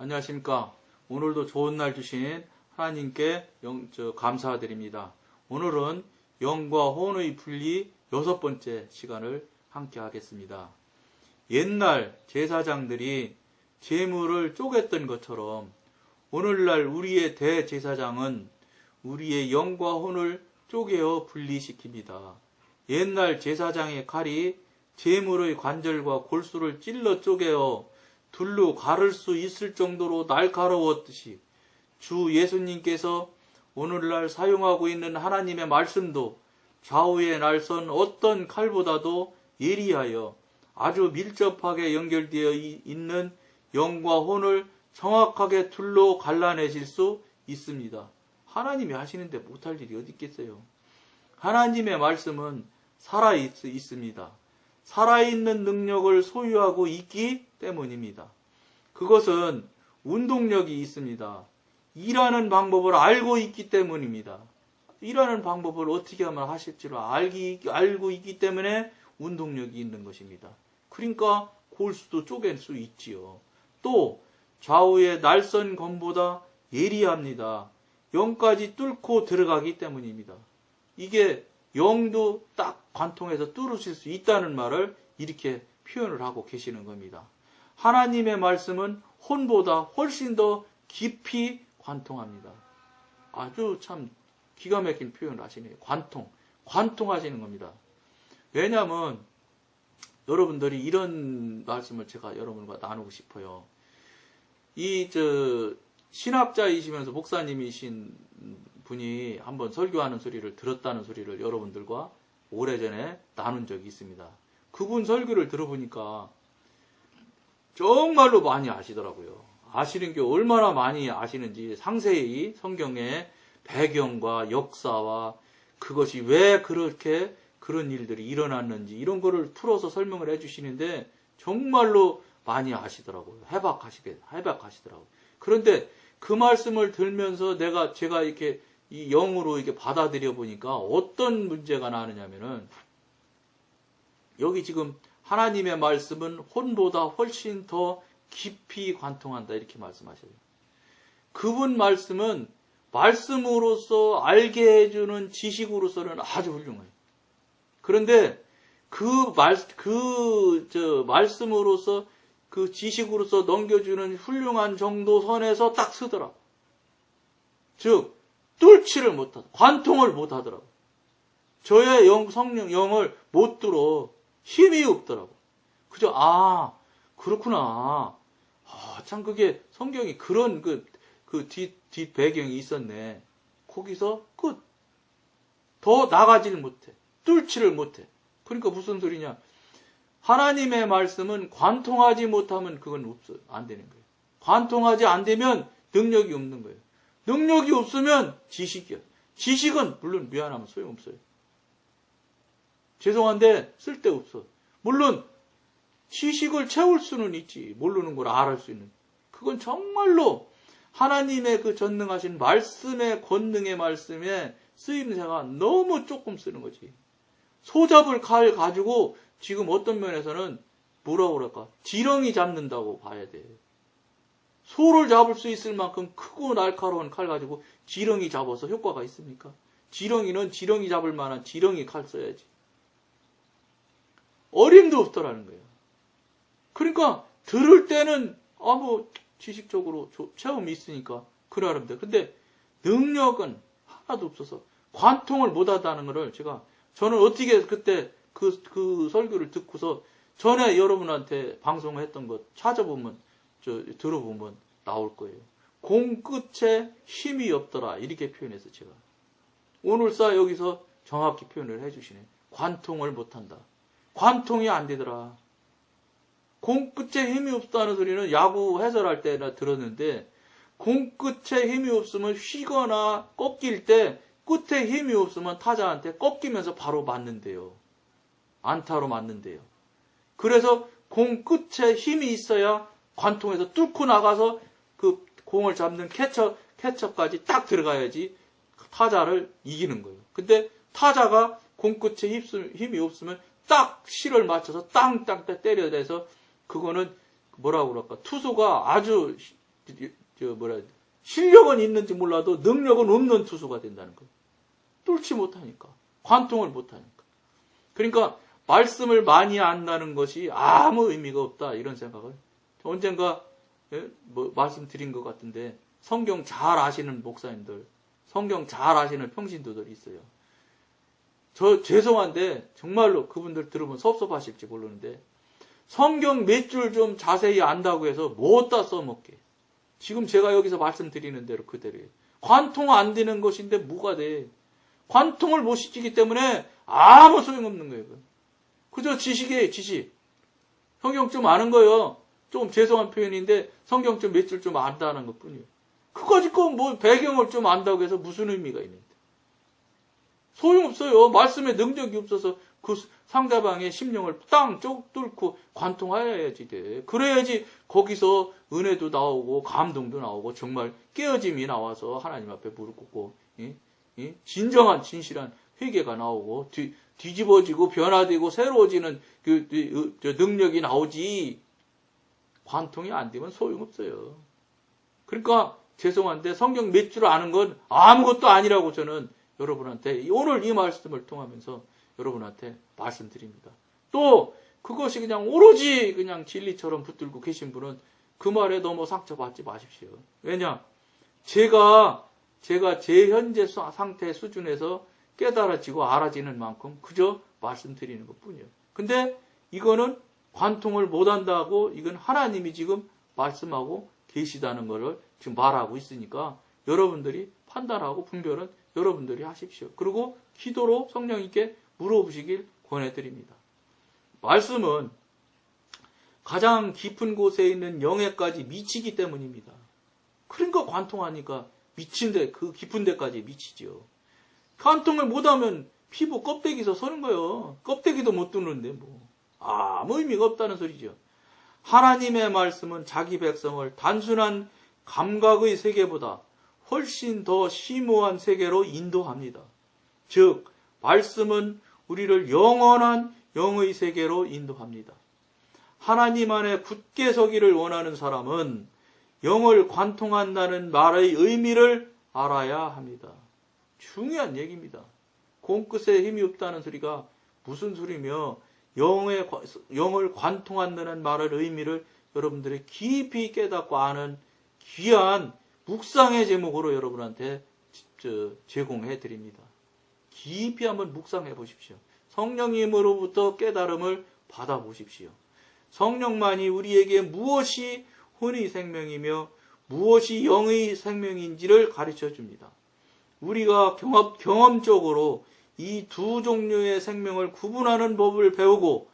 안녕하십니까. 오늘도 좋은 날 주신 하나님께 영, 저, 감사드립니다. 오늘은 영과 혼의 분리 여섯 번째 시간을 함께 하겠습니다. 옛날 제사장들이 재물을 쪼갰던 것처럼 오늘날 우리의 대제사장은 우리의 영과 혼을 쪼개어 분리시킵니다. 옛날 제사장의 칼이 재물의 관절과 골수를 찔러 쪼개어 둘로 가를 수 있을 정도로 날카로웠듯이 주 예수님께서 오늘날 사용하고 있는 하나님의 말씀도 좌우에 날선 어떤 칼보다도 예리하여 아주 밀접하게 연결되어 이- 있는 영과 혼을 정확하게 둘로 갈라내실 수 있습니다. 하나님이 하시는데 못할 일이 어디 있겠어요? 하나님의 말씀은 살아 있, 있습니다. 살아있는 능력을 소유하고 있기 때문입니다. 그것은 운동력이 있습니다. 일하는 방법을 알고 있기 때문입니다. 일하는 방법을 어떻게 하면 하실 줄 알기, 알고 있기 때문에 운동력이 있는 것입니다. 그러니까 골수도 쪼갤 수 있지요. 또 좌우의 날선 검보다 예리합니다. 영까지 뚫고 들어가기 때문입니다. 이게 영도 딱 관통해서 뚫으실 수 있다는 말을 이렇게 표현을 하고 계시는 겁니다. 하나님의 말씀은 혼보다 훨씬 더 깊이 관통합니다. 아주 참 기가 막힌 표현을 하시네요. 관통. 관통하시는 겁니다. 왜냐하면 여러분들이 이런 말씀을 제가 여러분과 나누고 싶어요. 이, 저, 신학자이시면서 목사님이신 분이 한번 설교하는 소리를 들었다는 소리를 여러분들과 오래전에 나눈 적이 있습니다. 그분 설교를 들어보니까 정말로 많이 아시더라고요. 아시는 게 얼마나 많이 아시는지 상세히 성경의 배경과 역사와 그것이 왜 그렇게 그런 일들이 일어났는지 이런 거를 풀어서 설명을 해주시는데 정말로 많이 아시더라고요. 해박하시게, 해박하시더라고요. 그런데 그 말씀을 들면서 내가, 제가 이렇게 이 영으로 이렇게 받아들여 보니까 어떤 문제가 나느냐면은 여기 지금 하나님의 말씀은 혼보다 훨씬 더 깊이 관통한다 이렇게 말씀하셔요. 그분 말씀은 말씀으로서 알게 해주는 지식으로서는 아주 훌륭해요. 그런데 그 말, 그, 저, 말씀으로서 그 지식으로서 넘겨주는 훌륭한 정도 선에서 딱 쓰더라고. 즉, 뚫지를 못하다. 관통을 못하더라고. 저의 영, 성령, 영을 못 들어. 힘이 없더라고. 그저, 아, 그렇구나. 아, 참, 그게 성경이 그런 그, 그 뒷, 뒷 배경이 있었네. 거기서 끝. 더 나가지를 못해. 뚫지를 못해. 그러니까 무슨 소리냐. 하나님의 말씀은 관통하지 못하면 그건 없어. 안 되는 거예요. 관통하지 안 되면 능력이 없는 거예요. 능력이 없으면 지식이야. 지식은 물론 미안하면 소용없어요. 죄송한데 쓸데없어. 물론 지식을 채울 수는 있지. 모르는 걸 알을 수 있는. 그건 정말로 하나님의 그 전능하신 말씀의 권능의 말씀에 쓰임새가 너무 조금 쓰는 거지. 소잡을 칼 가지고 지금 어떤 면에서는 뭐라고 그럴까? 지렁이 잡는다고 봐야 돼. 소를 잡을 수 있을 만큼 크고 날카로운 칼 가지고 지렁이 잡아서 효과가 있습니까? 지렁이는 지렁이 잡을 만한 지렁이 칼 써야지. 어림도 없더라는 거예요. 그러니까 들을 때는 아뭐 지식적으로 조- 체험이 있으니까 그러는데 근데 능력은 하나도 없어서 관통을 못하다는 것을 제가 저는 어떻게 그때 그, 그 설교를 듣고서 전에 여러분한테 방송했던 것 찾아보면 저 들어보면 나올 거예요. 공 끝에 힘이 없더라 이렇게 표현해서 제가 오늘사 여기서 정확히 표현을 해주시네. 관통을 못한다. 관통이 안 되더라. 공 끝에 힘이 없다는 소리는 야구 해설할 때나 들었는데 공 끝에 힘이 없으면 휘거나 꺾일 때 끝에 힘이 없으면 타자한테 꺾이면서 바로 맞는데요. 안타로 맞는데요. 그래서 공 끝에 힘이 있어야 관통에서 뚫고 나가서 그 공을 잡는 캐처, 캐처까지 딱 들어가야지 타자를 이기는 거예요. 근데 타자가 공 끝에 힘- 힘이 없으면 딱 실을 맞춰서 땅땅 때려대서 그거는 뭐라고 그럴까 투수가 아주 저 뭐라 실력은 있는지 몰라도 능력은 없는 투수가 된다는 거예요. 뚫지 못하니까 관통을 못하니까. 그러니까 말씀을 많이 안다는 것이 아무 의미가 없다 이런 생각을 언젠가 예? 뭐 말씀드린 것 같은데 성경 잘 아시는 목사님들, 성경 잘 아시는 평신도들 있어요. 저 죄송한데 정말로 그분들 들으면 섭섭하실지 모르는데 성경 몇 줄 좀 자세히 안다고 해서 못다 써먹게. 지금 제가 여기서 말씀드리는 대로 그대로예요. 관통 안 되는 것인데 뭐가 돼? 관통을 못 시키기 때문에 아무 소용없는 거예요. 그저 지식이에요, 지식. 성경 좀 아는 거예요. 좀 죄송한 표현인데 성경 좀 몇 줄 좀 안다는 것 뿐이에요. 그거 가지고 뭐 배경을 좀 안다고 해서 무슨 의미가 있는데. 소용없어요. 말씀에 능력이 없어서 그 상대방의 심령을 땅 쪽 뚫고 관통하여야지 돼. 그래야지 거기서 은혜도 나오고 감동도 나오고 정말 깨어짐이 나와서 하나님 앞에 무릎 꿇고 이? 이? 진정한 진실한 회개가 나오고 뒤, 뒤집어지고 변화되고 새로워지는 그, 그, 저 능력이 나오지 관통이 안 되면 소용없어요. 그러니까 죄송한데 성경 몇 줄 아는 건 아무것도 아니라고 저는 여러분한테 오늘 이 말씀을 통하면서 여러분한테 말씀드립니다. 또 그것이 그냥 오로지 그냥 진리처럼 붙들고 계신 분은 그 말에 너무 상처받지 마십시오. 왜냐? 제가 제가 제 현재 수- 상태 수준에서 깨달아지고 알아지는 만큼 그저 말씀드리는 것 뿐이에요. 근데 이거는 관통을 못 한다고 이건 하나님이 지금 말씀하고 계시다는 것을 지금 말하고 있으니까 여러분들이 판단하고 분별은 여러분들이 하십시오. 그리고 기도로 성령님께 물어보시길 권해드립니다. 말씀은 가장 깊은 곳에 있는 영에까지 미치기 때문입니다. 그러니까 관통하니까 미친데 그 깊은 데까지 미치죠. 관통을 못하면 피부 껍데기에서 서는 거예요. 껍데기도 못 뚫는데 뭐 아무 의미가 없다는 소리죠. 하나님의 말씀은 자기 백성을 단순한 감각의 세계보다 훨씬 더 심오한 세계로 인도합니다. 즉, 말씀은 우리를 영원한 영의 세계로 인도합니다. 하나님 안에 굳게 서기를 원하는 사람은 영을 관통한다는 말의 의미를 알아야 합니다. 중요한 얘기입니다. 공끝에 힘이 없다는 소리가 무슨 소리며 영의, 영을 관통한다는 말의 의미를 여러분들이 깊이 깨닫고 아는 귀한 묵상의 제목으로 여러분한테 저, 제공해 드립니다. 깊이 한번 묵상해 보십시오. 성령님으로부터 깨달음을 받아 보십시오. 성령만이 우리에게 무엇이 혼의 생명이며 무엇이 영의 생명인지를 가르쳐 줍니다. 우리가 경험, 경험적으로 이 두 종류의 생명을 구분하는 법을 배우고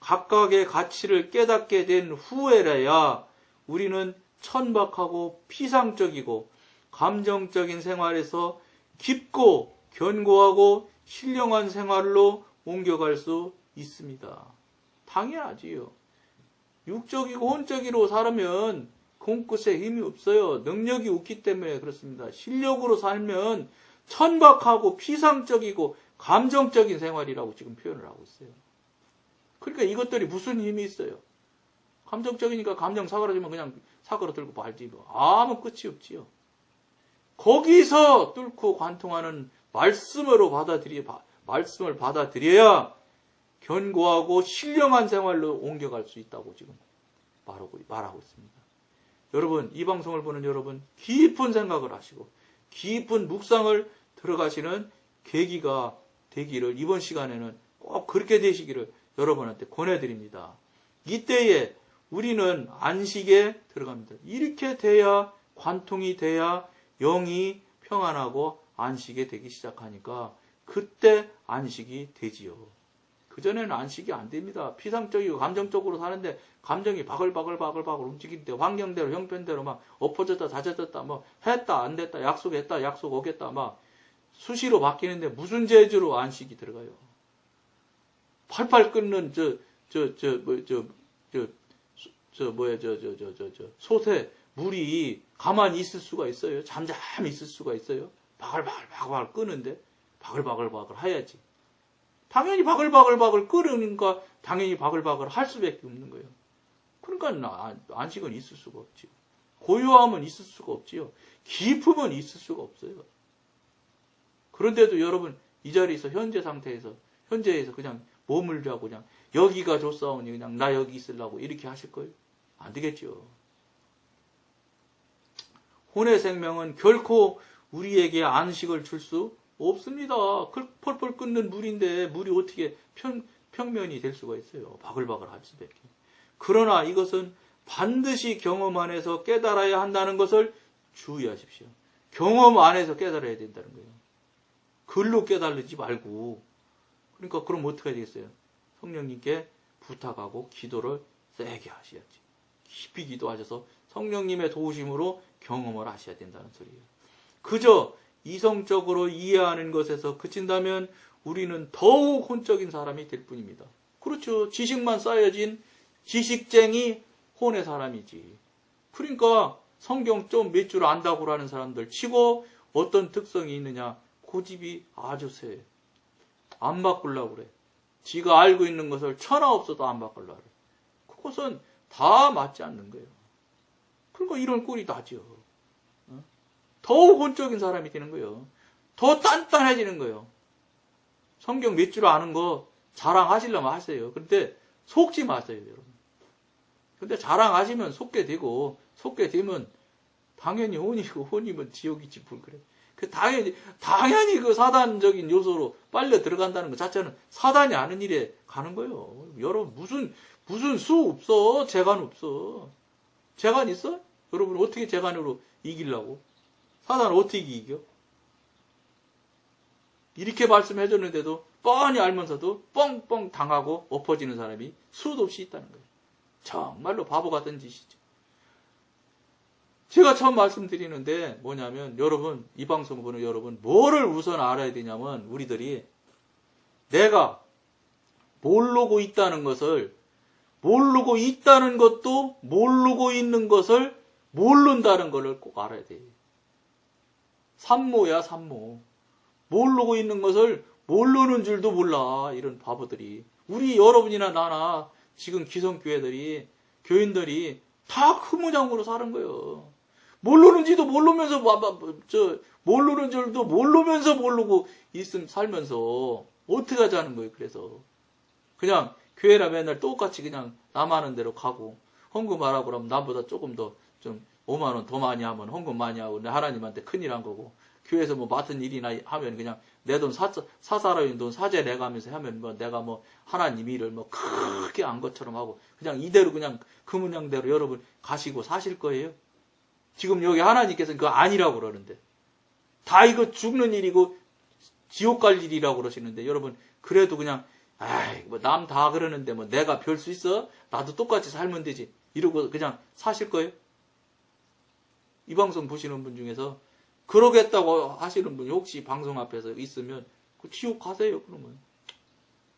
각각의 가치를 깨닫게 된 후에라야 우리는 천박하고 피상적이고 감정적인 생활에서 깊고 견고하고 신령한 생활로 옮겨갈 수 있습니다. 당연하지요. 육적이고 혼적이로 살면 공끝에 힘이 없어요. 능력이 없기 때문에 그렇습니다. 실력으로 살면 천박하고 피상적이고 감정적인 생활이라고 지금 표현을 하고 있어요. 그러니까 이것들이 무슨 힘이 있어요? 감정적이니까 감정 사그라지면 그냥 사그라 들고 말지 뭐. 아무 끝이 없지요. 거기서 뚫고 관통하는 말씀으로 받아들이 말씀을 받아들여야 견고하고 신령한 생활로 옮겨갈 수 있다고 지금 말하고 말하고 있습니다. 여러분 이 방송을 보는 여러분 깊은 생각을 하시고 깊은 묵상을 들어가시는 계기가 되기를 이번 시간에는 꼭 그렇게 되시기를 여러분한테 권해드립니다. 이때에 우리는 안식에 들어갑니다. 이렇게 돼야 관통이 돼야 영이 평안하고 안식에 되기 시작하니까 그때 안식이 되지요. 그전에는 안식이 안 됩니다. 피상적이고 감정적으로 사는데 감정이 바글바글바글바글 움직이는데 환경대로 형편대로 막 엎어졌다 다져졌다 뭐 했다 안 됐다 약속했다 약속 오겠다 막 수시로 바뀌는데 무슨 재주로 안식이 들어가요. 팔팔 끓는 저 저 저뭐저저 저 뭐야 저 저 저 저저 솥에 물이 가만히 있을 수가 있어요. 잠잠히 있을 수가 있어요. 바글바글 바글바글 끄는데 바글바글바글 해야지. 당연히 바글바글바글 끓으니까 당연히 바글바글 할 수밖에 없는 거예요. 그러니까 안- 안식은 있을 수가 없지. 고요함은 있을 수가 없지요. 기품은 있을 수가 없어요. 그런데도 여러분 이 자리에서 현재 상태에서 현재에서 그냥 머물자고 그냥 여기가 좋사오니 그냥 나 여기 있으려고 이렇게 하실 거예요? 안 되겠죠. 혼의 생명은 결코 우리에게 안식을 줄 수 없습니다. 그 펄펄 끓는 물인데 물이 어떻게 평, 평면이 될 수가 있어요. 바글바글 할 수밖에. 그러나 이것은 반드시 경험 안에서 깨달아야 한다는 것을 주의하십시오. 경험 안에서 깨달아야 된다는 거예요. 글로 깨달지 말고. 그러니까 그럼 어떻게 해야 되겠어요? 성령님께 부탁하고 기도를 세게 하셔야지. 깊이 기도하셔서 성령님의 도우심으로 경험을 하셔야 된다는 소리예요. 그저 이성적으로 이해하는 것에서 그친다면 우리는 더욱 혼적인 사람이 될 뿐입니다. 그렇죠. 지식만 쌓여진 지식쟁이 혼의 사람이지. 그러니까 성경 좀 몇 줄 안다고 하는 사람들 치고 어떤 특성이 있느냐. 고집이 아주 세. 안 바꾸려고 그래. 지가 알고 있는 것을 천하 없어도 안 바꾸려고 그래. 그것은 다 맞지 않는 거예요. 그러니까 이런 꼴이 나죠. 어? 더욱 혼적인 사람이 되는 거예요. 더 단단해지는 거예요. 성경 몇 줄 아는 거 자랑하시려면 하세요. 근데 속지 마세요, 여러분. 근데 자랑하시면 속게 되고, 속게 되면 당연히 혼이고, 혼이면 지옥이지, 뭘 그래. 그 당연히, 당연히 그 사단적인 요소로 빨려 들어간다는 것 자체는 사단이 아는 일에 가는 거예요. 여러분, 무슨, 무슨 수 없어. 재간 없어. 재간 있어? 여러분, 어떻게 재간으로 이기려고? 사단을 어떻게 이겨? 이렇게 말씀해 줬는데도 뻔히 알면서도 뻥뻥 당하고 엎어지는 사람이 수도 없이 있다는 거예요. 정말로 바보 같은 짓이죠. 제가 처음 말씀드리는데 뭐냐면 여러분 이 방송 보는 여러분 뭐를 우선 알아야 되냐면 우리들이 내가 모르고 있다는 것을 모르고 있다는 것도 모르고 있는 것을 모른다는 것을 꼭 알아야 돼. 산모야 산모. 모르고 있는 것을 모르는 줄도 몰라. 이런 바보들이. 우리 여러분이나 나나 지금 기성교회들이 교인들이 다 흐무장으로 사는 거예요. 모르는지도 모르면서 와- 와- 저 모르는 줄도 모르면서 모르고 있음 살면서 어떻게 하자는 거예요. 그래서 그냥 교회라 맨날 똑같이 그냥 남하는 대로 가고 헌금 하라고 그러면 나보다 조금 더 좀 5만 원 더 많이 하면 헌금 많이 하고 내 하나님한테 큰일 한 거고 교회에서 뭐 맡은 일이나 하면 그냥 내 돈 사사라인 돈 사제 내가면서 하면 뭐 내가 뭐 하나님 일을 뭐 크게 안 것처럼 하고 그냥 이대로 그냥 그 문양대로 여러분 가시고 사실 거예요. 지금 여기 하나님께서 그거 아니라고 그러는데. 다 이거 죽는 일이고 지옥 갈 일이라고 그러시는데 여러분 그래도 그냥 아이 뭐 남 다 그러는데 뭐 내가 별 수 있어? 나도 똑같이 살면 되지. 이러고 그냥 사실 거예요? 이 방송 보시는 분 중에서 그러겠다고 하시는 분이 혹시 방송 앞에서 있으면 그 지옥 가세요 그러면.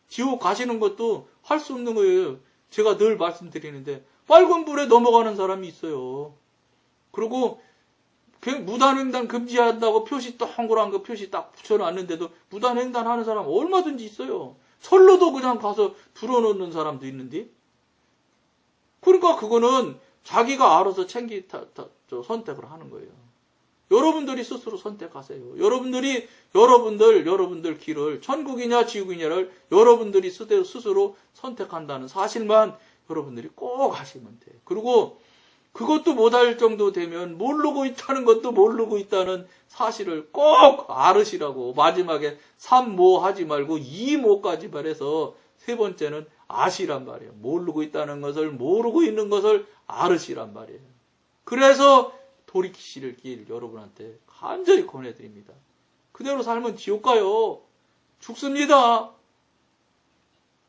지옥 가시는 것도 할 수 없는 거예요. 제가 늘 말씀드리는데 빨간 불에 넘어가는 사람이 있어요 그리고 무단횡단 금지한다고 표시 동그란 거 표시 딱 붙여놨는데도 무단횡단 하는 사람 얼마든지 있어요 철로도 그냥 가서 불어넣는 사람도 있는데 그러니까 그거는 자기가 알아서 챙기 타- 타- 저 선택을 하는 거예요. 여러분들이 스스로 선택하세요. 여러분들이 여러분들 여러분들 길을 천국이냐 지옥이냐를 여러분들이 스스로 선택한다는 사실만 여러분들이 꼭 하시면 돼. 그리고 그것도 못할 정도 되면 모르고 있다는 것도 모르고 있다는 사실을 꼭 알으시라고 마지막에 삼모 하지 말고 이모까지 말해서 세 번째는 아시란 말이에요. 모르고 있다는 것을 모르고 있는 것을 알으시란 말이에요. 그래서 돌이키실 길 여러분한테 간절히 권해드립니다. 그대로 살면 지옥 가요. 죽습니다.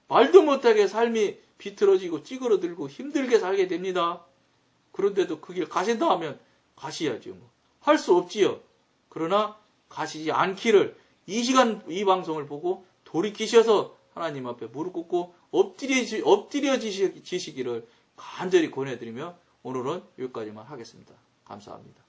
말도 못하게 삶이 비틀어지고 찌그러들고 힘들게 살게 됩니다. 그런데도 그길 가신다 하면 가셔야죠. 뭐. 할 수 없지요. 그러나 가시지 않기를 이 시간 이 방송을 보고 돌이키셔서 하나님 앞에 무릎 꿇고 엎드려, 엎드려 지시- 지시기를 간절히 권해드리며 오늘은 여기까지만 하겠습니다. 감사합니다.